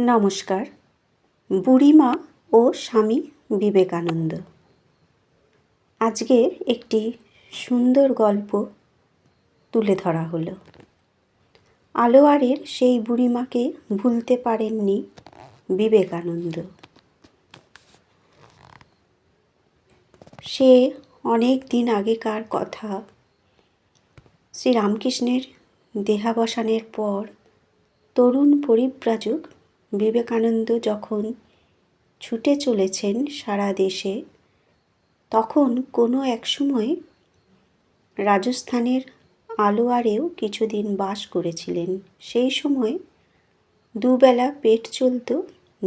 নমস্কার। বুড়িমা ও স্বামী বিবেকানন্দ। আজকের একটি সুন্দর গল্প তুলে ধরা হলো। আলোয়ারের সেই বুড়িমাকে ভুলতে পারেননি বিবেকানন্দ। সে অনেক দিন আগেকার কথা। শ্রীরামকৃষ্ণের দেহাবসানের পর তরুণ পরিব্রাজক বিবেকানন্দ যখন ছুটে চলেছেন সারা দেশে, তখন কোনো এক সময় রাজস্থানের আলোয়ারেও কিছুদিন বাস করেছিলেন। সেই সময় দুবেলা পেট চলত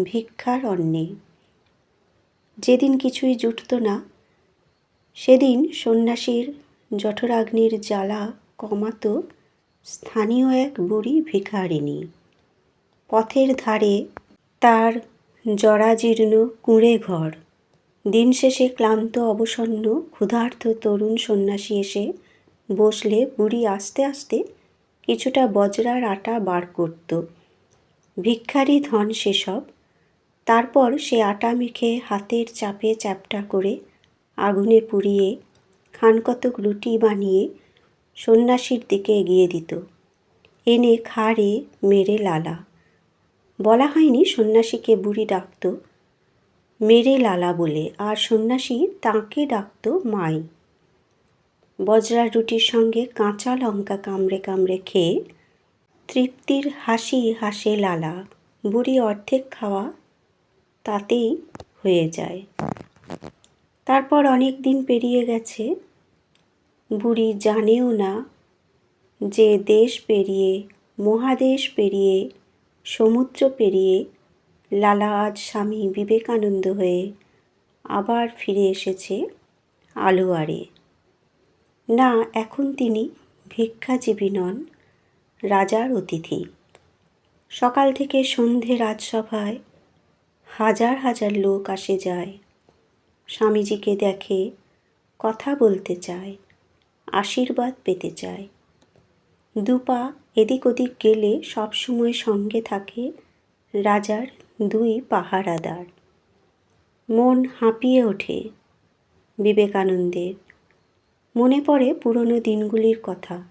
ভিক্ষার অন্নে। যেদিন কিছুই জুটত না, সেদিন সন্ন্যাসীর জঠরাগ্নির জ্বালা কমাতো স্থানীয় এক বুড়ি ভিখারিণী। পথের ধারে তার জরাজীর্ণ কুঁড়ে ঘর। দিন শেষে ক্লান্ত, অবসন্ন, ক্ষুধার্ত তরুণ সন্ন্যাসী এসে বসলে বুড়ি আস্তে আস্তে কিছুটা বজরার আটা বার করত। ভিক্ষারি ধন সেসব। তারপর সে আটা মেখে হাতের চাপে চ্যাপটা করে আগুনে পুড়িয়ে খানকতক রুটি বানিয়ে সন্ন্যাসীর দিকে এগিয়ে দিত। এনে খাড়ে মেরে লালা। বলা হয়নি সন্ন্যাসীকে বুড়ি ডাকত। মেরে লালা বলে, আর সন্ন্যাসী তাঁকে ডাকত মাই। বজরা রুটির সঙ্গে কাঁচা লঙ্কা কামড়ে কামড়ে খেয়ে তৃপ্তির হাসি হাসে লালা। বুড়ি অর্ধেক খাওয়া তাতেই হয়ে যায়। তারপর অনেক দিন পেরিয়ে গেছে। বুড়ি জানেও না যে দেশ পেরিয়ে, মহাদেশ পেরিয়ে সমুদ্র পেরিয়ে লালা আজ স্বামী বিবেকানন্দ হয়ে আবার ফিরে এসেছে আলোয়ারে। না, এখন তিনি ভিক্ষাজীবী নন, রাজার অতিথি। সকাল থেকে সন্ধে রাজসভায় হাজার হাজার লোক আসে যায়। স্বামীজিকে দেখে, কথা বলতে চায়, আশীর্বাদ পেতে চায়। দুপা এদিক ওদিক গেলে সবসময় সঙ্গে থাকে রাজার দুই পাহারাদার। মন হাঁপিয়ে ওঠে বিবেকানন্দের। মনে পড়ে পুরনো দিনগুলির কথা।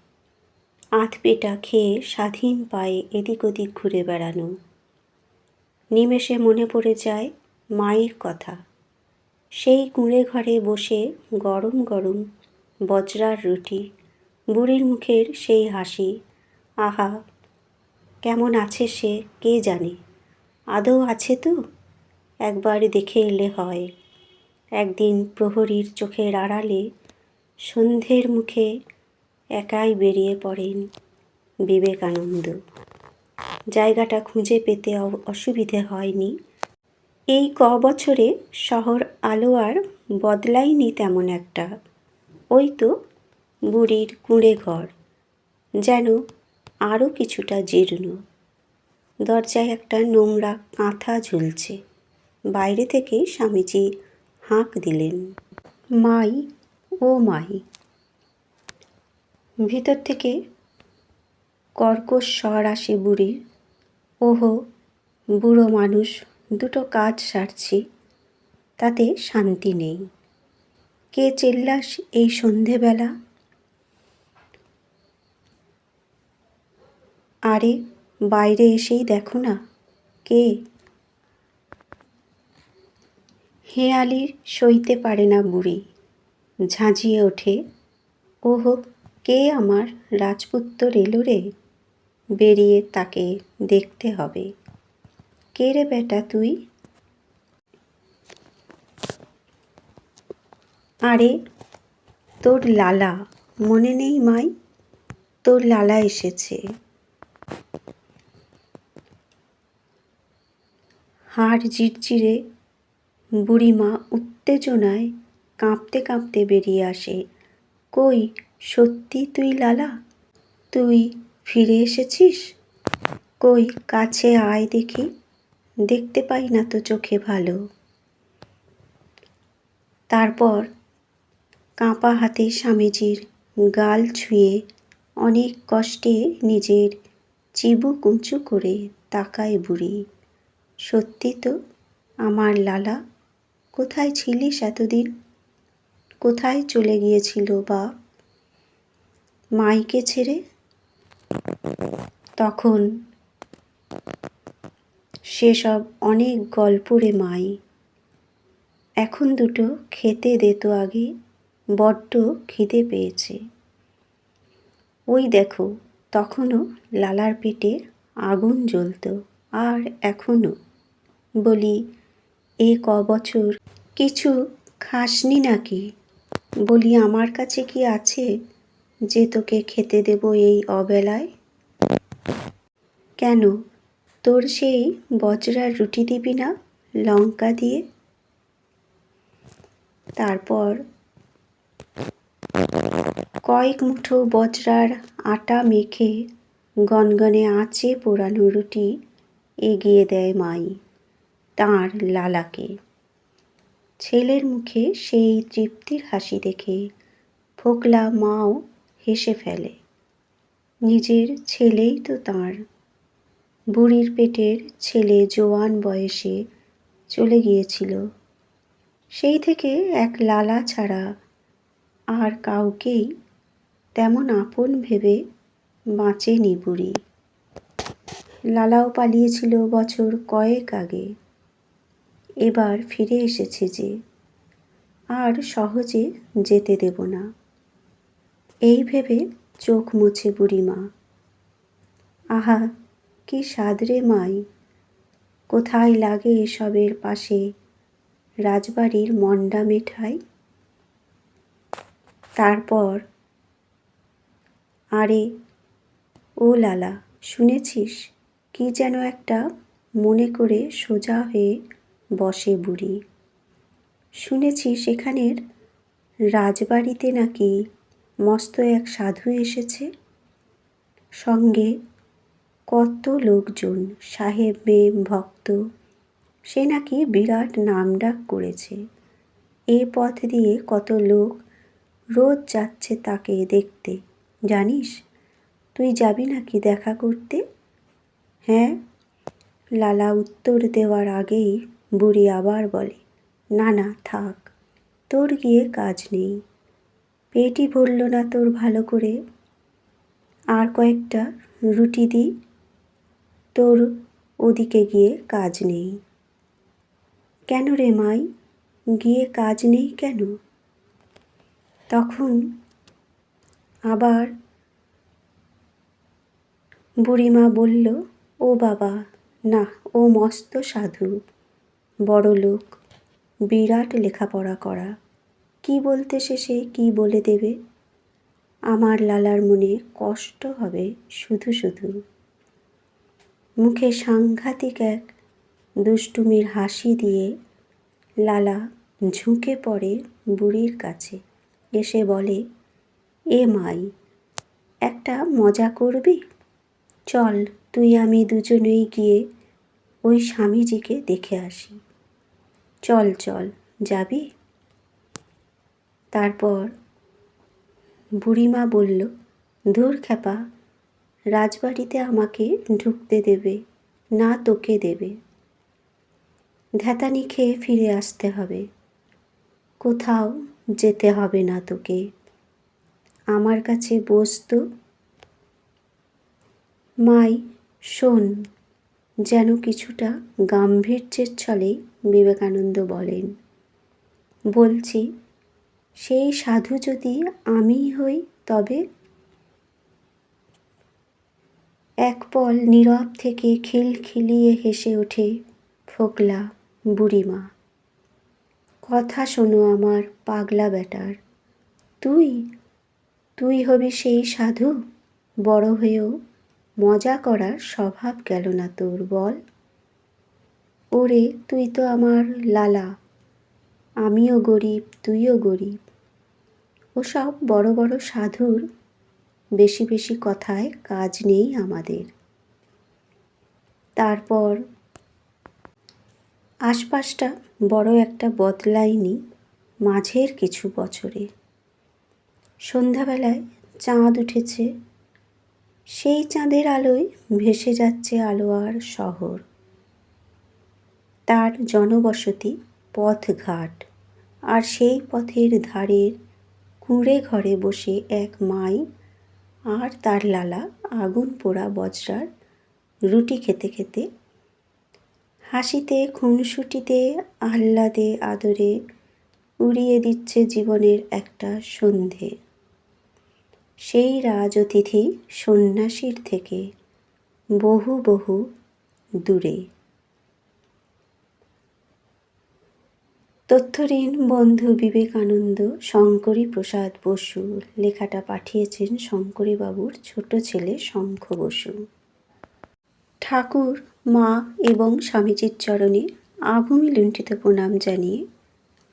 আধ পেটা খেয়ে স্বাধীন পায়ে এদিক ওদিক ঘুরে বেড়ানো। নিমেষে মনে পড়ে যায় মায়ের কথা। সেই কুঁড়ে ঘরে বসে গরম গরম বজরার রুটি, বুড়ির মুখের সেই হাসি আহা, কেমন আছে সে, কে জানে? আদৌ আছে তো? একবার দেখে এলে হয়। একদিন প্রহরীর চোখের আড়ালে সন্ধ্যের মুখে একাই বেরিয়ে পড়েন বিবেকানন্দ। জায়গাটা খুঁজে পেতে অসুবিধে হয়নি। এই ক বছরে শহর আলো আর বদলায়নি তেমন একটা। ওই তো বুড়ির কুঁড়ে ঘর। যেন আরও কিছুটা জীর্ণ। দরজায় একটা নোংরা কাঁথা ঝুলছে। বাইরে থেকে স্বামীজি হাঁক দিলেন, মাই, ও মাই। ভিতর থেকে কর্কশ স্বর আসে বুড়ির ওহো, বুড়ো মানুষ, দুটো কাজ সারছি, তাতে শান্তি নেই। কে চেল্লাস এই সন্ধেবেলা? আরে, বাইরে এসেই দেখো না। কে? হেয়ালি সইতে পারে না বুড়ি। ঝাঁঝিয়ে ওঠে। ওহো, কে আমার রাজপুত্র এলো রে? বেরিয়ে তাকে দেখতে হবে। কে রে বেটা তুই? আরে, তোর লালা, মনে নেই মাই? তোর লালা এসেছে। হাড় চিরচিরে বুড়িমা উত্তেজনায় কাঁপতে কাঁপতে বেরিয়ে আসে। কই, সত্যি তুই লালা? তুই ফিরে এসেছিস? কই, কাছে আয় দেখি। দেখতে পাই না তো চোখে ভালো। তারপর কাঁপা হাতে স্বামীজির গাল ছুঁয়ে অনেক কষ্টে নিজের চিবুক উঁচু করে তাকায় বুড়ি। সত্যি তো, আমার লালা, কোথায় ছিলিস এতদিন? কোথায় চলে গিয়েছিল বা মাইকে ছেড়ে? তখন সেসব অনেক গল্প রে মাই। এখন দুটো খেতে দে তো আগে, বড্ড খিদে পেয়েছে। ওই দেখো, তখনও লালার পেটে আগুন জ্বলতো, আর এখনও। বলি, এ ক বছর? কিছু খাসনি নাকি? বলি, আমার কাছে কি আছে যে তোকে খেতে দেব এই অবেলায়? কেন? তোর সেই বজরার রুটি দিবি না লঙ্কা দিয়ে? তারপর? কয়েক মুঠো বজরার আটা মেখে গনগনে আঁচে পোড়ানো রুটি এগিয়ে দেয় মাই। তাঁর লালাকে। ছেলের মুখে সেই তৃপ্তির হাসি দেখে ফোকলা মাও হেসে ফেলে। নিজের ছেলেই তো তাঁর। বুড়ির পেটের ছেলে জোয়ান বয়সে চলে গিয়েছিল। সেই থেকে এক লালা ছাড়া আর কাউকেই তেমন আপন ভেবে বাঁচেনি বুড়ি। লালাও পালিয়েছিল বছর কয়েক আগে। এবার ফিরে এসেছে যে, আর সহজে যেতে দেব না। এই ভেবে চোখ মুছে বুড়িমা। আহা, কি সাদরে মাই, কোথায় লাগে এসবের পাশে রাজবাড়ির মন্ডা মেঠাই? তারপর, আরে, ও লালা, শুনেছিস? কি যেন একটা মনে করে সোজা হয়ে বসে বুড়ি। শুনেছি সেখানের রাজবাড়িতে নাকি মস্ত এক সাধু এসেছে। সঙ্গে কত লোকজন, সাহেব, মেম, ভক্ত, সে নাকি বিরাট নামডাক করেছে। এ পথ দিয়ে কত লোক রোজ যাচ্ছে তাকে দেখতে। জানিস, তুই যাবি নাকি দেখা করতে? হ্যাঁ লালা উত্তর দেওয়ার আগেই বুড়ি আবার বলে না না থাক, তোর গিয়ে কাজ নেই। পেটই ভরল না তোর ভালো করে। আর কয়েকটা রুটি দিই তোর ওদিকে গিয়ে কাজ নেই। কেন রে মাই, গিয়ে কাজ নেই কেন? তখন আবার বুড়িমা বলল, ও বাবা, না, ও মস্ত সাধু। বড় লোক বিরাট লেখাপড়া করা, কি বলতে শেষে কি বলে দেবে? আমার লালার মনে কষ্ট হবে শুধু শুধু। মুখে সাংঘাতিক এক দুষ্টুমির হাসি দিয়ে লালা ঝুঁকে পড়ে বুড়ির কাছে। এসে বলে, এ মাই, একটা মজা করবি? চল, তুই আমি দুজনেই গিয়ে ওই স্বামীজিকে দেখে আসি। চল চল, যাবি? তারপর বুড়িমা বলল, ধুর খ্যাপা, রাজবাড়িতে আমাকে ঢুকতে দেবে, না তোকে দেবে। ধ্যাতানি খেয়ে ফিরে আসতে হবে। কোথাও যেতে হবে না তোকে। আমার কাছে বসতো। মাই, শোন। যেন কিছুটা গাম্ভীর্যের ছলে বিবেকানন্দ বলেন। বলছি সেই সাধু যদি আমি হই তবে? এক পল নীরব থেকে খিলখিলিয়ে হেসে ওঠে ফোকলা বুড়িমা। কথা শোনো আমার পাগলা বেটার তুই তুই হবি সেই সাধু বড় হয়েও মজা করার স্বভাব গেল না তোর, বল। ওরে, তুই তো আমার লালা। আমিও গরিব, তুইও গরিব। ওসব বড় বড় সাধুর বেশি বেশি কথায় কাজ নেই আমাদের। তারপর আশপাশটা বড় একটা বদলায়নি মাঝের কিছু বছরে। সন্ধ্যাবেলায় চাঁদ উঠেছে সেই চাঁদের আলোয় ভেসে যাচ্ছে আলোয়ার শহর। তার জনবসতি পথঘাট, আর সেই পথের ধারের কুঁড়ে ঘরে বসে এক মাই আর তার লালা আগুন পোড়া বজরার রুটি খেতে খেতে। হাসিতে, খুনসুটিতে, আহ্লাদে, আদরে উড়িয়ে দিচ্ছে জীবনের একটা সন্ধে। সেই রাজ অতিথি সন্ন্যাসীর থেকে বহু বহু দূরে। তথ্যঋণ বন্ধু বিবেকানন্দ শঙ্করী প্রসাদ বসু লেখাটা পাঠিয়েছেন শঙ্করীবাবুর ছোট ছেলে শঙ্খ বসু। ঠাকুর, মা এবং স্বামীজির চরণে আভূমি লুণ্ঠিত প্রণাম জানিয়ে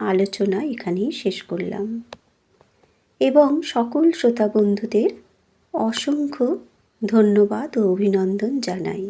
আলোচনা এখানেই শেষ করলাম। এবং সকল শ্রোতা বন্ধুদের অসংখ্য ধন্যবাদ ও অভিনন্দন জানাই।